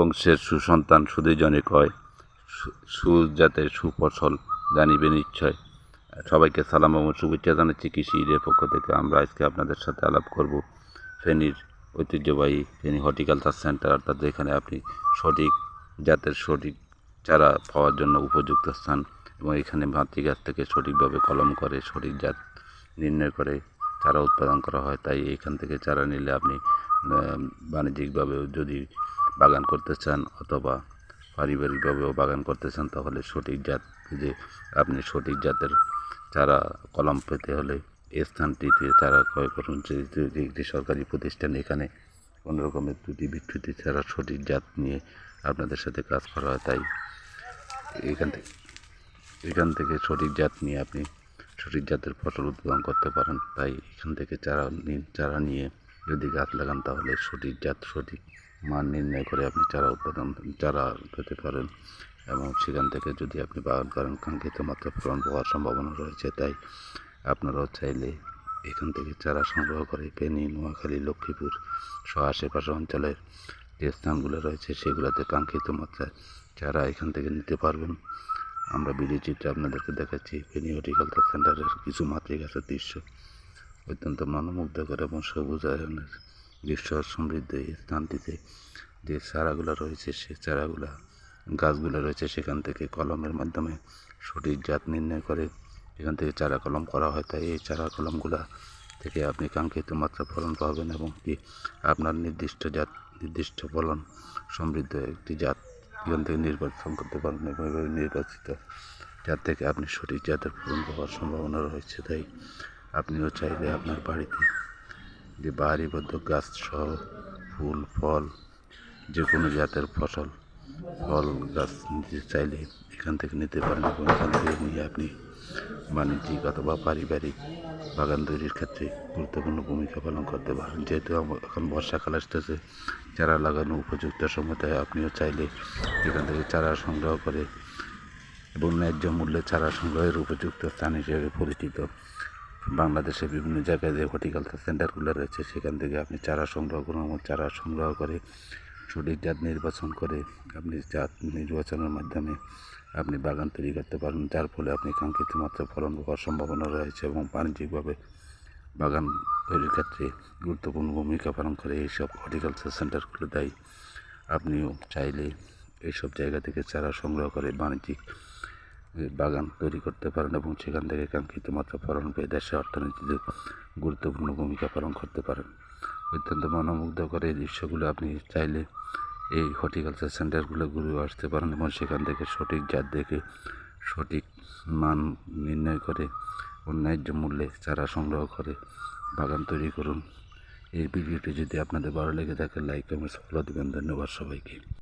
বংশের সুসন্তান সুদীজনে কয় সুজাতের সুফসল জানিবে নিশ্চয়। সবাইকে সালাম এবং শুভেচ্ছা জানাচ্ছি কৃষি পক্ষ থেকে। আমরা আজকে আপনাদের সাথে আলাপ করব ফেনীর ঐতিহ্যবাহী ফেনী হর্টিকালচার সেন্টার অর্থাৎ যেখানে আপনি সঠিক জাতের সঠিক চারা পাওয়ার জন্য উপযুক্ত স্থান এবং এখানে মাতৃগাছ থেকে সঠিকভাবে কলম করে সঠিক জাত নির্ণয় করে চারা উৎপাদন করা হয়। তাই এখান থেকে চারা নিলে আপনি আহ, বাণিজ্যিকভাবেও যদি বাগান করতে চান অথবা পারিবারিকভাবেও বাগান করতে চান, তাহলে সঠিক জাত যে আপনি সঠিক জাতের চারা, কলম পেতে হলে স্থানটিতে চারা ক্রয় করুন। যে যে- যে একটি সরকারি প্রতিষ্ঠান, এখানে কোনো রকমের ত্রুটি বিচ্যুতি ছাড়া সঠিক জাত নিয়ে আপনাদের সাথে কাজ করা হয়। তাই এখান থেকে এখান থেকে সঠিক জাত নিয়ে আপনি সঠিক জাতের ফসল উৎপাদন করতে পারেন। তাই এখান থেকে চারা নিন, চারা নিয়ে যদি গাছ লাগান, তাহলে সঠিক জাত সঠিক মান নির্ণয় করে আপনি চারা উৎপাদন, চারা পেতে পারেন এবং সেখান থেকে যদি আপনি বাগান করেন, কাঙ্ক্ষিত মাত্রা ফলন পাওয়ার সম্ভাবনা রয়েছে। তাই আপনারাও চাইলে এখান থেকে চারা সংগ্রহ করে ফেনী, নোয়াখালী, লক্ষ্মীপুর সহ আশেপাশে অঞ্চলের যে স্থানগুলো রয়েছে, সেগুলোতে কাঙ্ক্ষিত মাত্রায় চারা এখান থেকে নিতে পারবেন। আমরা ভিডিও চিত্রে আপনাদেরকে দেখাচ্ছি, ফেনী হর্টিকালচার সেন্টারের কিছু মাতৃগাছের দৃশ্য। অত্যন্ত মনোমুগ্ধকর এবং সবুজায়নের দৃশ্য সমৃদ্ধ এই স্থানটিতে যে চারাগুলো রয়েছে, সে চারাগুলা, গাছগুলো রয়েছে, সেখান থেকে কলমের মাধ্যমে সঠিক জাত নির্ণয় করে এখান থেকে চারা কলম করা হয়। তাই এই চারা কলমগুলা থেকে আপনি কাঙ্ক্ষিত মাত্রা ফলন পাবেন এবং কি আপনার নির্দিষ্ট জাত, নির্দিষ্ট ফলন সমৃদ্ধ একটি জাত এখান থেকে নির্বাচন করতে পারেন এবং এভাবে নির্বাচিত জাত থেকে আপনি সঠিক জাতের ফলন পাওয়ার সম্ভাবনা রয়েছে। তাই আপনিও চাইলে আপনার বাড়িতে যে বাহারিবদ্ধ গাছ সহ ফুল, ফল, যে কোনো জাতের ফসল, ফল গাছ নিতে চাইলে এখান থেকে নিতে পারেন এবং এখান থেকে নিয়ে আপনি বাণিজ্যিক অথবা পারিবারিক বাগান তৈরির ক্ষেত্রে গুরুত্বপূর্ণ ভূমিকা পালন করতে পারেন। যেহেতু এখন বর্ষাকাল আসতেছে, চারা লাগানো উপযুক্ত সময় তাই আপনিও চাইলে এখান থেকে চারা সংগ্রহ করে এবং ন্যায্য মূল্যে চারা সংগ্রহের উপযুক্ত স্থান হিসেবে পরিচিত বাংলাদেশে বিভিন্ন জায়গায় যে হর্টিকালচার সেন্টারগুলো রয়েছে, সেখান থেকে আপনি চারা সংগ্রহ করুন এবং চারা সংগ্রহ করে সঠিক জাত নির্বাচন করে আপনি জাত নির্বাচনের মাধ্যমে আপনি বাগান তৈরি করতে পারেন। যার ফলে আপনি কাঙ্ক্ষিত মাত্রা ফলন পাওয়ার সম্ভাবনা রয়েছে এবং বাণিজ্যিকভাবে বাগান তৈরির ক্ষেত্রে গুরুত্বপূর্ণ ভূমিকা পালন করে। এইসব হর্টিকালচার সেন্টারগুলো দেয়। আপনিও চাইলে এইসব জায়গা থেকে চারা সংগ্রহ করে বাণিজ্যিক বাগান তৈরি করতে পারেন এবং সেখান থেকে কাঙ্ক্ষিত মাত্রা ফলন পেয়ে দেশের অর্থনীতিতে গুরুত্বপূর্ণ ভূমিকা পালন করতে পারেন। অত্যন্ত মনোমুগ্ধকর এই দৃশ্যগুলো আপনি চাইলে এই হর্টিকালচার সেন্টারগুলো ঘুরে আসতে পারেন এবং সেখান থেকে সঠিক জাত দেখে সঠিক মান নির্ণয় করে ও ন্যায্য মূল্যে চারা সংগ্রহ করে বাগান তৈরি করুন। এই ভিডিওটি যদি আপনাদের ভালো লেগে থাকে, লাইক কমেন্টস ফলো দেবেন। ধন্যবাদ সবাইকে।